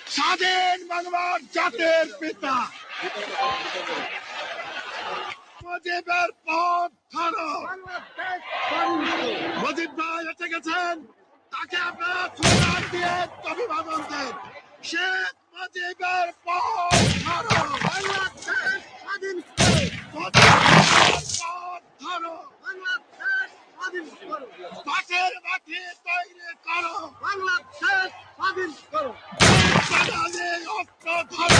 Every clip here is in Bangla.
স্বাধীন বাংলার জাতির পিতা। মুজিবের পথ ধরো মুজিব ভাই এসে গেছেন। তাকে আপনারা সুদান দিয়ে অভিবাদন দেন। শেখ মুজিবের পথ ধরো স্বাধীন পথ ধরো বাংলাদেশ স্বাধীন পাশের মাঠে তৈরি Oh,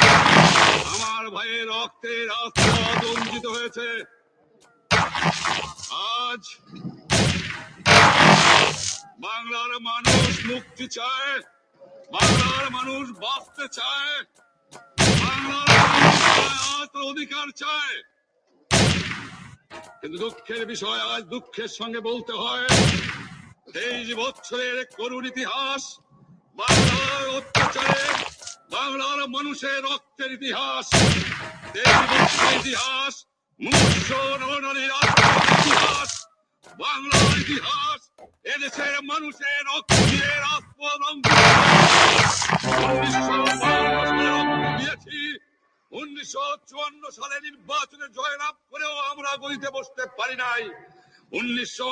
আমার ভাইয়ের রক্তে রাজপথ রঞ্জিত হয়েছে। আজ বাংলার মানুষ মুক্তি চায়, বাংলার মানুষ বাঁচতে চায়, বাংলার মানুষ অধিকার চায়। কিন্তু দুঃখের বিষয় আজ দুঃখের সঙ্গে বলতে হয়, তেইশ বছরের করুণ ইতিহাস বাংলার অত্যাচারে বাংলার মানুষের রক্তের ইতিহাস ইতিহাস ইতিহাস, বাংলার ইতিহাস এদেশের মানুষের রক্ত দিয়ে দিয়েছি উনিশশো চুয়ান্ন সালে নির্বাচনে জয়লাভ করেও আমরা গদিতে বসতে পারি নাই। উনিশশো